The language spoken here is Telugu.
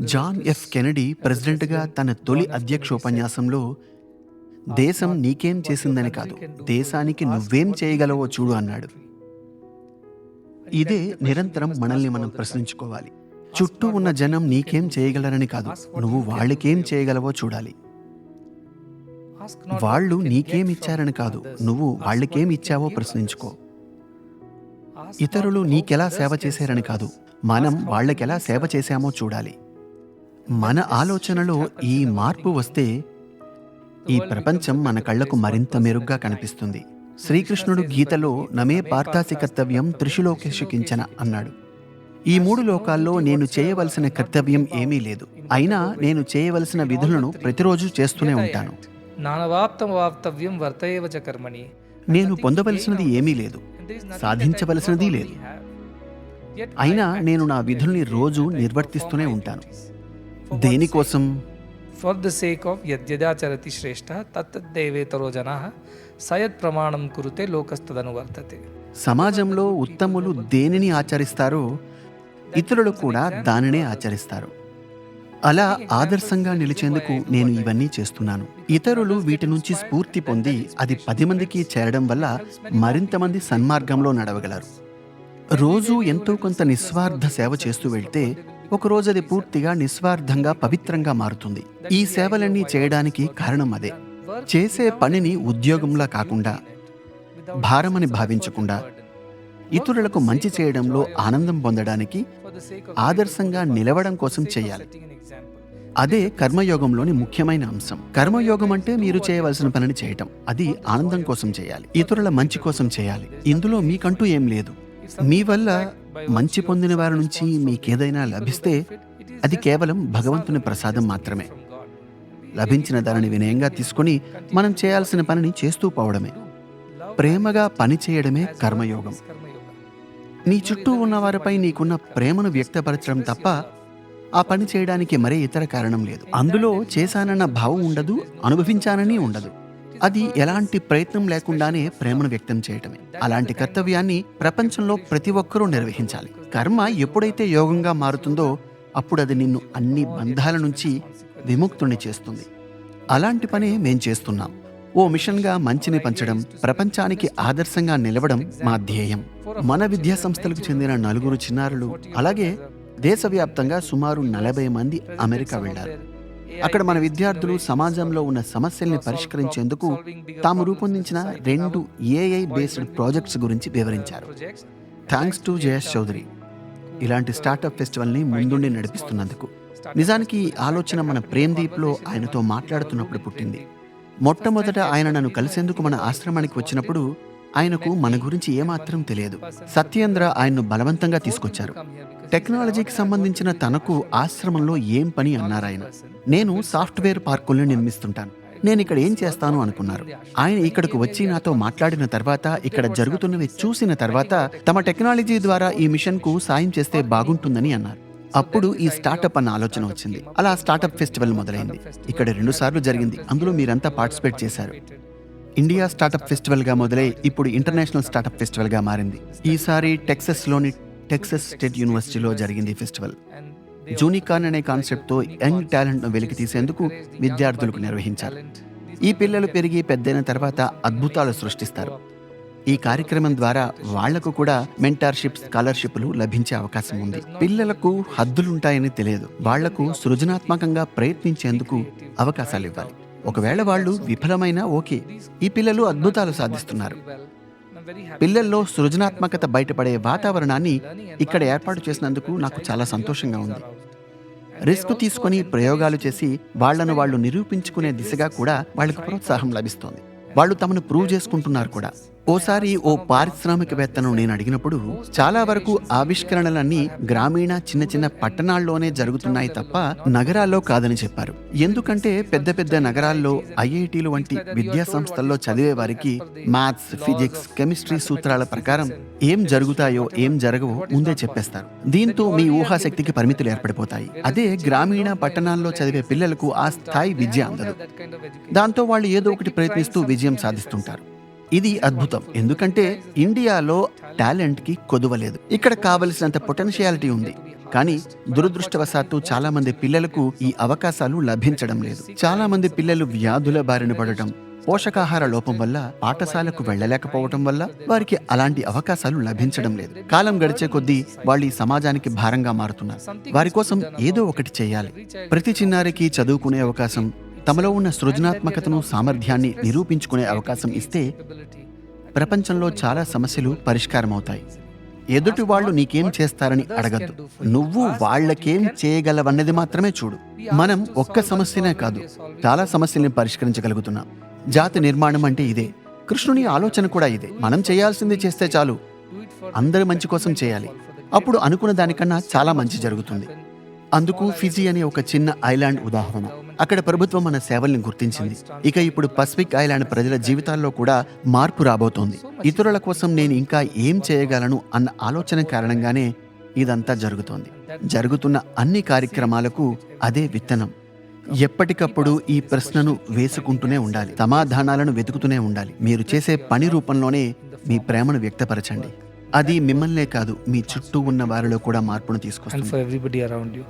జాన్ ఎఫ్ కెనడీ ప్రెసిడెంట్గా తన తొలి అధ్యక్షోపన్యాసంలో దేశం నీకేం చేసిందని కాదు దేశానికి నువ్వేం చేయగలవో చూడు అన్నాడు ఇదే నిరంతరం మనల్ని మనం ప్రశ్నించుకోవాలి చుట్టూ ఉన్న జనం నీకేం చేయగలరని కాదు నువ్వు వాళ్ళకేం చేయగలవో చూడాలి వాళ్ళు నీకేం ఇచ్చారని కాదు. నువ్వు వాళ్ళకేం ఇచ్చావో ప్రశ్నించుకో ఇతరులు నీకెలా సేవ చేశారని కాదు. మనం వాళ్ళకెలా సేవ చేశామో. చూడాలి. మన ఆలోచనలో ఈ మార్పు వస్తే ఈ ప్రపంచం మన కళ్ళకు మరింత మెరుగ్గా కనిపిస్తుంది. శ్రీకృష్ణుడు గీతలో నమే పార్థాసి కర్తవ్యం త్రిశులోకేషు కించన అన్నాడు. ఈ మూడు లోకాల్లో నేను చేయవలసిన కర్తవ్యం ఏమీ లేదు. అయినా నేను చేయవలసిన విధులను ప్రతిరోజు చేస్తూనే ఉంటాను. వాప్తవ్యం నేను పొందవలసినది ఏమీ లేదు. సాధించవలసినది లేదు. అయినా నేను నా విధుల్ని రోజు నిర్వర్తిస్తూనే ఉంటాను. దేనికోసం? ఫర్ ద సేక్ ఆఫ్ యద్యదాచరతి శ్రేష్ఠ తత్తద్దేవేతరో జనా సయత్ ప్రమాణం కురుతే లోకస్తదను వర్తతే సమాజంలో ఉత్తములు దేనిని ఆచరిస్తారో ఇతరులు కూడా దానినే ఆచరిస్తారు. అలా ఆదర్శంగా నిలిచేందుకు నేను ఇవన్నీ చేస్తున్నాను. ఇతరులు వీటి నుంచి స్ఫూర్తి పొంది అది పది మందికి చేరడం వల్ల మరింత మంది సన్మార్గంలో నడవగలరు. రోజూ ఎంతో కొంత నిస్వార్థ సేవ చేస్తూ వెళ్తే ఒకరోజు అది పూర్తిగా నిస్వార్థంగా పవిత్రంగా మారుతుంది. ఈ సేవలన్నీ చేయడానికి కారణం అదే. చేసే పనిని ఉద్యోగంలా కాకుండా భారమని భావించకుండా ఇతరులకు మంచి చేయడంలో ఆనందం పొందడానికి ఆదర్శంగా నిలవడం కోసం చేయాలి. అదే కర్మయోగంలోని ముఖ్యమైన అంశం. కర్మయోగం అంటే మీరు చేయవలసిన పనిని చేయటం. అది ఆనందం కోసం చేయాలి. ఇతరుల మంచి కోసం చేయాలి. ఇందులో మీకంటూ ఏం లేదు. మీ వల్ల మంచి పొందిన వారి నుంచి మీకేదైనా లభిస్తే అది కేవలం భగవంతుని ప్రసాదం మాత్రమే. లభించిన దానిని వినయంగా తీసుకొని మనం చేయాల్సిన పనిని చేస్తూ పోవడమే. ప్రేమగా పని చేయడమే కర్మయోగం. నీ చుట్టూ ఉన్న వారిపై నీకున్న ప్రేమను వ్యక్తపరచడం తప్ప ఆ పని చేయడానికి మరే ఇతర కారణం లేదు. అందులో చేశానన్న భావం ఉండదు అనుభవించానని ఉండదు. అది ఎలాంటి ప్రయత్నం లేకుండానే ప్రేమను వ్యక్తం చేయటమే. అలాంటి కర్తవ్యాన్ని ప్రపంచంలో ప్రతి ఒక్కరూ నిర్వహించాలి. కర్మ ఎప్పుడైతే యోగంగా మారుతుందో అప్పుడు అది నిన్ను అన్ని బంధాల నుంచి విముక్తుణ్ణి చేస్తుంది. అలాంటి పనే మేం చేస్తున్నాం. ఓ మిషన్గా మంచిని పంచడం ప్రపంచానికి ఆదర్శంగా నిలవడం మా ధ్యేయం. మన విద్యా సంస్థలకు చెందిన నలుగురు చిన్నారులు అలాగే దేశవ్యాప్తంగా సుమారు నలభై మంది అమెరికా వెళ్ళారు అక్కడ మన విద్యార్థులు సమాజంలో ఉన్న సమస్యల్ని పరిష్కరించేందుకు తాము రూపొందించిన రెండు ఏఐ బేస్డ్ ప్రాజెక్ట్స్ గురించి వివరించారు. థ్యాంక్స్ టు జయేష్ చౌదరి ఇలాంటి స్టార్టప్ ఫెస్టివల్ని ముందుండి నడిపిస్తున్నందుకు. నిజానికి ఈ ఆలోచన మన ప్రేమ్దీప్లో ఆయనతో మాట్లాడుతున్నప్పుడు పుట్టింది. మొట్టమొదట ఆయన నన్ను కలిసేందుకు మన ఆశ్రమానికి వచ్చినప్పుడు ఆయనకు మన గురించి ఏమాత్రం తెలియదు. సత్యేంద్ర ఆయన్ను బలవంతంగా తీసుకొచ్చారు. టెక్నాలజీకి సంబంధించిన తనకు ఆశ్రమంలో ఏం పని అన్నారాయన నేను సాఫ్ట్వేర్ పార్కుల్ని నిర్మిస్తుంటాను. నేను ఇక్కడ ఏం చేస్తాను అనుకున్నారు. ఆయన ఇక్కడకు వచ్చి నాతో మాట్లాడిన తర్వాత ఇక్కడ జరుగుతున్నవి చూసిన తర్వాత తమ టెక్నాలజీ ద్వారా ఈ మిషన్కు సాయం చేస్తే బాగుంటుందని అన్నారు. అప్పుడు ఈ స్టార్టప్ అన్న ఆలోచన వచ్చింది. అలా స్టార్టప్ ఫెస్టివల్ మొదలైంది. ఇక్కడ రెండు సార్లు జరిగింది. అందులో మీరంతా పార్టిసిపేట్ చేశారు. ఇండియా స్టార్టప్ ఫెస్టివల్గా మొదలై ఇప్పుడు ఇంటర్నేషనల్ స్టార్టప్ ఫెస్టివల్గా మారింది. ఈసారి టెక్సస్లోని టెక్సస్ స్టేట్ యూనివర్సిటీలో జరిగింది ఈ ఫెస్టివల్. జూనికాన్ అనే కాన్సెప్ట్తో యంగ్ టాలెంట్ను వెలికి తీసేందుకు విద్యార్థులకు నిర్వహించారు. ఈ పిల్లలు పెరిగి పెద్దయిన తర్వాత అద్భుతాలు సృష్టిస్తారు. ఈ కార్యక్రమం ద్వారా వాళ్ళకు కూడా మెంటార్షిప్ స్కాలర్షిప్లు లభించే అవకాశం ఉంది. పిల్లలకు హద్దులుంటాయని తెలియదు. వాళ్ళకు సృజనాత్మకంగా ప్రయత్నించేందుకు అవకాశాలు ఇవ్వాలి. ఒకవేళ వాళ్ళు విఫలమైనా ఓకే. ఈ పిల్లలు అద్భుతాలు సాధిస్తున్నారు. పిల్లల్లో సృజనాత్మకత బయటపడే వాతావరణాన్ని ఇక్కడ ఏర్పాటు చేసినందుకు నాకు చాలా సంతోషంగా ఉంది. రిస్క్ తీసుకొని ప్రయోగాలు చేసి వాళ్ళను వాళ్ళు నిరూపించుకునే దిశగా కూడా వాళ్ళకు ప్రోత్సాహం లభిస్తోంది. వాళ్ళు తమను ప్రూవ్ చేసుకుంటున్నారు కూడా. ఓసారి ఓ పారిశ్రామికవేత్తను నేను అడిగినప్పుడు చాలా వరకు ఆవిష్కరణలన్నీ గ్రామీణ చిన్న చిన్న పట్టణాల్లోనే జరుగుతున్నాయి తప్ప నగరాల్లో కాదని చెప్పారు. ఎందుకంటే పెద్ద పెద్ద నగరాల్లో ఐఐటీలు వంటి విద్యా సంస్థల్లో చదివే వారికి మ్యాథ్స్ ఫిజిక్స్ కెమిస్ట్రీ సూత్రాల ప్రకారం ఏం జరుగుతాయో ఏం జరగవో ముందే చెప్పేస్తారు. దీంతో మీ ఊహాశక్తికి పరిమితులు ఏర్పడిపోతాయి. అదే గ్రామీణ పట్టణాల్లో చదివే పిల్లలకు ఆ స్థాయి విద్య అందదు. దాంతో వాళ్ళు ఏదో ఒకటి ప్రయత్నిస్తూ విజయం సాధిస్తుంటారు. ఇది అద్భుతం. ఎందుకంటే ఇండియాలో టాలెంట్కి కొదువలేదు. ఇక్కడ కావలసినంత పొటెన్షియాలిటీ ఉంది. కానీ దురదృష్టవశాత్తు చాలా మంది పిల్లలకు ఈ అవకాశాలు లభించడం లేదు. చాలా మంది పిల్లలు వ్యాధుల బారిన పడటం పోషకాహార లోపం వల్ల పాఠశాలకు వెళ్ళలేకపోవటం వల్ల వారికి అలాంటి అవకాశాలు లభించడం లేదు. కాలం గడిచే కొద్దీ వాళ్ళు ఈ సమాజానికి భారంగా మారుతున్నారు. వారి కోసం ఏదో ఒకటి చేయాలి. ప్రతి చిన్నారికి చదువుకునే అవకాశం తమలో ఉన్న సృజనాత్మకతను సామర్థ్యాన్ని నిరూపించుకునే అవకాశం ఇస్తే ప్రపంచంలో చాలా సమస్యలు పరిష్కారమవుతాయి. ఎదుటి వాళ్ళు నీకేం చేస్తారని అడగద్దు. నువ్వు వాళ్ళకేం చేయగలవన్నది మాత్రమే చూడు. మనం ఒక్క సమస్యనే కాదు చాలా సమస్యల్ని పరిష్కరించగలుగుతున్నాం. జాతి నిర్మాణం అంటే ఇదే. కృష్ణుని ఆలోచన కూడా ఇదే. మనం చేయాల్సింది చేస్తే చాలు. అందరి మంచి కోసం చేయాలి. అప్పుడు అనుకున్న దానికన్నా చాలా మంచి జరుగుతుంది. అందుకు ఫిజీ అనే ఒక చిన్న ఐలాండ్ ఉదాహరణ. అక్కడ ప్రభుత్వం మన సేవల్ని గుర్తించింది. ఇక ఇప్పుడు పసిఫిక్ ఐలాండ్ ప్రజల జీవితాల్లో కూడా మార్పు రాబోతోంది. ఇతరుల కోసం నేను ఇంకా ఏం చేయగలను అన్న ఆలోచన కారణంగానే ఇదంతా జరుగుతోంది. జరుగుతున్న అన్ని కార్యక్రమాలకు అదే విత్తనం. ఎప్పటికప్పుడు ఈ ప్రశ్నను వేసుకుంటూనే ఉండాలి. సమాధానాలను వెతుకుతూనే ఉండాలి. మీరు చేసే పని రూపంలోనే మీ ప్రేమను వ్యక్తపరచండి. అది మిమ్మల్నే కాదు మీ చుట్టూ ఉన్న వారిలో కూడా మార్పును తీసుకొస్తుంది. For everybody around you